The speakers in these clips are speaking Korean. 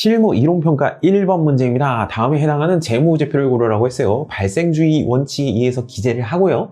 실무 이론평가 1번 문제입니다. 다음에 해당하는 재무제표를 고르라고 했어요. 발생주의 원칙에 의해서 기재를 하고요.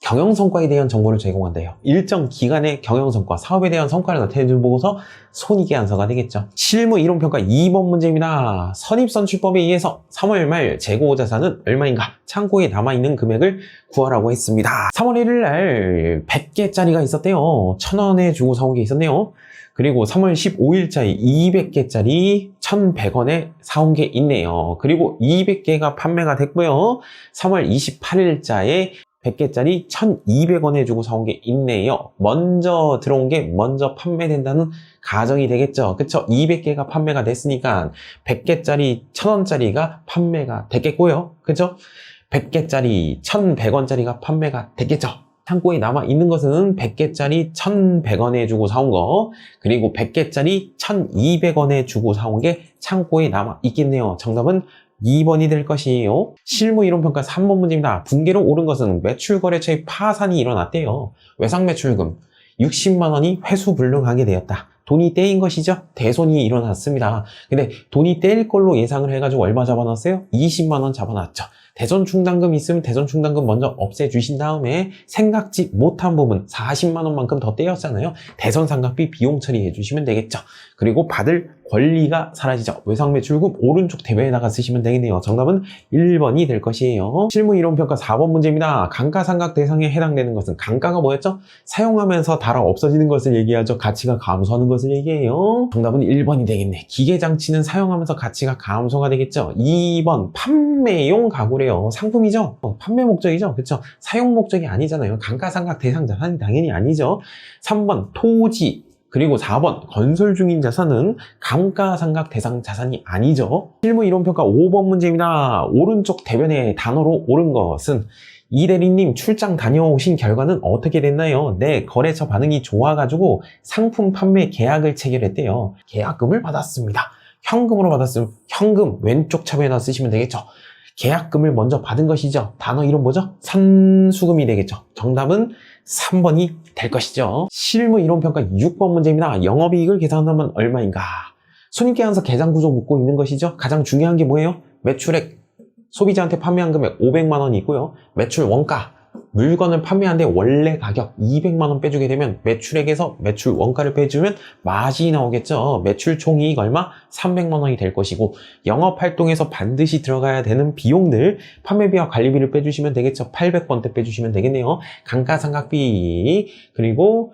경영성과에 대한 정보를 제공한대요. 일정 기간의 경영성과, 사업에 대한 성과를 나타내는 보고서 손익계산서가 되겠죠. 실무 이론평가 2번 문제입니다. 선입선출법에 의해서 3월 말 재고 자산은 얼마인가? 창고에 남아있는 금액을 구하라고 했습니다. 3월 1일 날 100개짜리가 있었대요. 1000원에 주고 사온 게 있었네요. 그리고 3월 15일자에 200개짜리 1,100원에 사온 게 있네요. 그리고 200개가 판매가 됐고요. 3월 28일자에 100개짜리 1,200원에 주고 사온 게 있네요. 먼저 들어온 게 먼저 판매된다는 가정이 되겠죠. 그쵸? 200개가 판매가 됐으니까 100개짜리 1,000원짜리가 판매가 됐겠고요. 그쵸? 100개짜리 1,100원짜리가 판매가 됐겠죠. 창고에 남아 있는 것은 100개짜리 1,100원에 주고 사온 거, 그리고 100개짜리 1,200원에 주고 사온 게 창고에 남아 있겠네요. 정답은 2번이 될 것이에요. 실무 이론 평가 3번 문제입니다. 붕괴로 오른 것은 매출 거래처의 파산이 일어났대요. 외상 매출금 60만 원이 회수 불능하게 되었다. 돈이 떼인 것이죠. 대손이 일어났습니다. 근데 돈이 떼일 걸로 예상을 해가지고 얼마 잡아놨어요? 20만 원 잡아놨죠. 대전 충당금 있으면 대전 충당금 먼저 없애주신 다음에 생각지 못한 부분 40만 원만큼 더 떼었잖아요. 대선 상각비 비용 처리해 주시면 되겠죠. 그리고 받을 권리가 사라지죠. 외상 매 출금 오른쪽 대변에다가 쓰시면 되겠네요. 정답은 1번이 될 것이에요. 실무 이론 평가 4번 문제입니다. 감가상각 대상에 해당되는 것은 감가가 뭐였죠? 사용하면서 달아 없어지는 것을 얘기하죠. 가치가 감소하는 것을 얘기해요. 정답은 1번이 되겠네. 기계 장치는 사용하면서 가치가 감소가 되겠죠. 2번 판매용 가구 래요. 상품이죠. 어, 판매 목적이죠. 그렇죠? 사용 목적이 아니잖아요. 감가상각 대상 자산이 당연히 아니죠. 3번 토지 그리고 4번 건설 중인 자산은 감가상각 대상 자산이 아니죠. 실무 이론평가 5번 문제입니다. 오른쪽 대변에 단어로 옳은 것은 이 대리님 출장 다녀오신 결과는 어떻게 됐나요? 네, 거래처 반응이 좋아가지고 상품 판매 계약을 체결했대요. 계약금을 받았습니다. 현금으로 받았으면 현금 왼쪽 차변에다 쓰시면 되겠죠. 계약금을 먼저 받은 것이죠. 단어 이름 뭐죠? 산수금이 되겠죠. 정답은 3번이 될 것이죠. 실무 이론평가 6번 문제입니다. 영업이익을 계산하면 얼마인가? 손익계산서 계산구조 묻고 있는 것이죠. 가장 중요한 게 뭐예요? 매출액, 소비자한테 판매한 금액 500만 원이 있고요. 매출 원가, 물건을 판매하는데 원래 가격 200만 원 빼주게 되면 매출액에서 매출 원가를 빼주면 마진이 나오겠죠. 매출 총이익 얼마? 300만 원이 될 것이고 영업 활동에서 반드시 들어가야 되는 비용들 판매비와 관리비를 빼주시면 되겠죠. 800번대 빼주시면 되겠네요. 감가상각비 그리고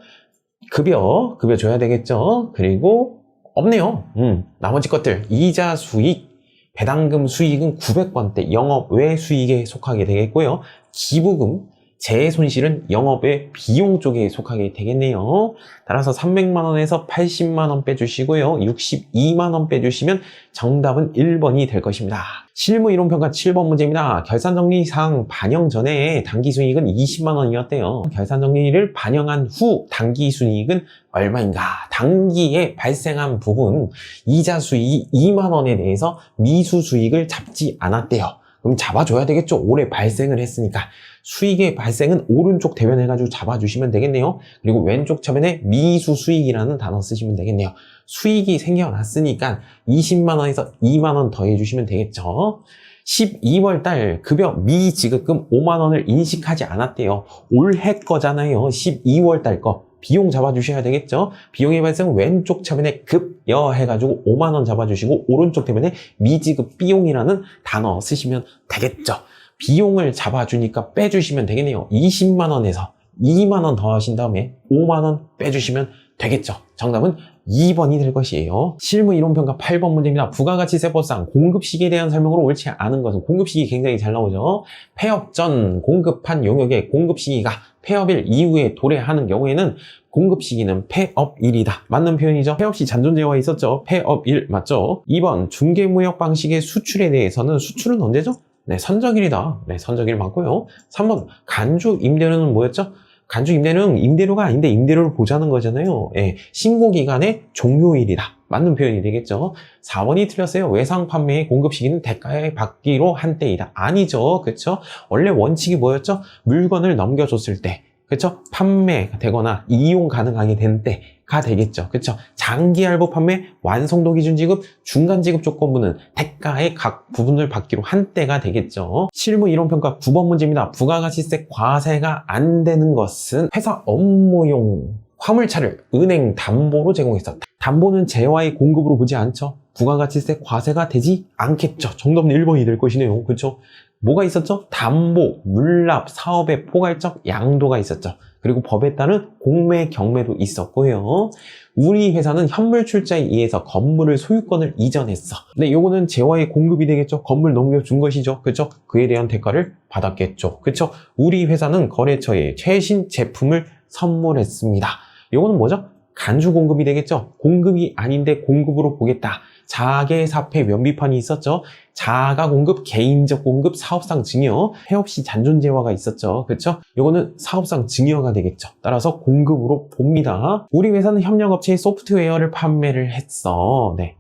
급여 급여 줘야 되겠죠. 그리고 없네요. 음, 나머지 것들 이자 수익 배당금 수익은 900번대 영업 외 수익에 속하게 되겠고요. 기부금 재 손실은 영업의 비용 쪽에 속하게 되겠네요. 따라서 300만원에서 80만원 빼주시고요. 62만원 빼주시면 정답은 1번이 될 것입니다. 실무 이론평가 7번 문제입니다. 결산정리상 반영 전에 단기순이익은 20만원이었대요. 결산정리를 반영한 후 단기순이익은 얼마인가? 단기에 발생한 부분 이자 수익이 2만원에 대해서 미수 수익을 잡지 않았대요. 그럼 잡아줘야 되겠죠. 올해 발생을 했으니까. 수익의 발생은 오른쪽 대변해가지고 잡아주시면 되겠네요. 그리고 왼쪽 차변에 미수 수익이라는 단어 쓰시면 되겠네요. 수익이 생겨났으니까 20만원에서 2만원 더해주시면 되겠죠. 12월 달 급여 미지급금 5만원을 인식하지 않았대요. 올해 거잖아요. 12월 달 거. 비용 잡아주셔야 되겠죠? 비용의 발생 왼쪽 차변에 급여 해가지고 5만원 잡아주시고 오른쪽 대변에 미지급 비용이라는 단어 쓰시면 되겠죠? 비용을 잡아주니까 빼주시면 되겠네요. 20만원에서 2만원 더 하신 다음에 5만원 빼주시면 되겠죠. 정답은 2번이 될 것이에요. 실무 이론평가 8번 문제입니다. 부가가치세법상 공급시기에 대한 설명으로 옳지 않은 것은 공급시기 굉장히 잘 나오죠. 폐업 전 공급한 용역의 공급시기가 폐업일 이후에 도래하는 경우에는 공급 시기는 폐업일이다. 맞는 표현이죠. 폐업 시 잔존재와 있었죠. 폐업일 맞죠? 2번 중개무역 방식의 수출에 대해서는 수출은 언제죠? 네, 선적일이다. 네, 선적일 맞고요. 3번 간주 임대료는 뭐였죠? 간주 임대료는 임대료가 아닌데 임대료를 보자는 거잖아요. 예, 신고 기간의 종료일이다. 맞는 표현이 되겠죠. 4번이 틀렸어요. 외상 판매의 공급 시기는 대가에 받기로 한 때이다. 아니죠. 그렇죠? 원래 원칙이 뭐였죠? 물건을 넘겨줬을 때 그쵸? 판매되거나 이용 가능하게 된 때가 되겠죠. 그쵸? 장기 할부 판매, 완성도 기준 지급, 중간 지급 조건부는 대가의 각 부분을 받기로 한 때가 되겠죠. 실무 이론 평가 9번 문제입니다. 부가가치세 과세가 안 되는 것은 회사 업무용 화물차를 은행 담보로 제공했어. 담보는 재화의 공급으로 보지 않죠. 부가가치세 과세가 되지 않겠죠. 정답은 1번이 될 것이네요. 그렇죠? 뭐가 있었죠? 담보, 물납, 사업의 포괄적 양도가 있었죠. 그리고 법에 따른 공매, 경매도 있었고요. 우리 회사는 현물 출자에 의해서 건물을 소유권을 이전했어. 근데 요거는 재화의 공급이 되겠죠. 건물 넘겨준 것이죠. 그렇죠? 그에 대한 대가를 받았겠죠. 그렇죠? 우리 회사는 거래처에 최신 제품을 선물했습니다. 요거는 뭐죠? 간주 공급이 되겠죠. 공급이 아닌데 공급으로 보겠다. 자계사패 면비판이 있었죠. 자가 공급, 개인적 공급, 사업상 증여, 폐업 시 잔존재화가 있었죠. 그렇죠? 요거는 사업상 증여가 되겠죠. 따라서 공급으로 봅니다. 우리 회사는 협력업체에 소프트웨어를 판매를 했어. 네.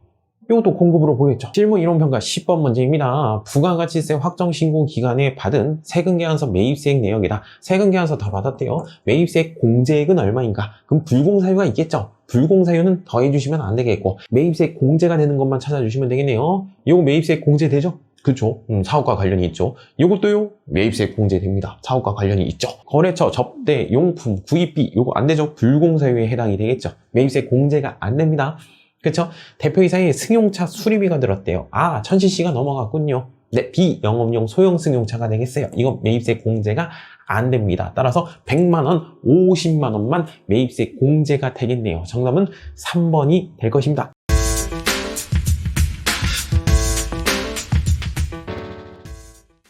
이것도 공급으로 보겠죠. 실무 이론 평가 10번 문제입니다. 부가가치세 확정 신고 기간에 받은 세금 계산서 매입세액 내역이다. 세금 계산서 다 받았대요. 매입세액 공제액은 얼마인가? 그럼 불공사유가 있겠죠. 불공사유는 더해주시면 안 되겠고 매입세액 공제가 되는 것만 찾아주시면 되겠네요. 이거 매입세액 공제 되죠? 그쵸? 음, 사업과 관련이 있죠. 이것도요, 매입세 공제됩니다. 사업과 관련이 있죠. 거래처, 접대, 용품, 구입비, 요거 안 되죠? 불공사유에 해당이 되겠죠. 매입세 공제가 안 됩니다. 그쵸? 대표이사에 승용차 수리비가 들었대요. 아, 1000cc가 넘어갔군요. 네, 비영업용 소형 승용차가 되겠어요. 이건 매입세 공제가 안 됩니다. 따라서 100만원, 50만원만 매입세 공제가 되겠네요. 정답은 3번이 될 것입니다.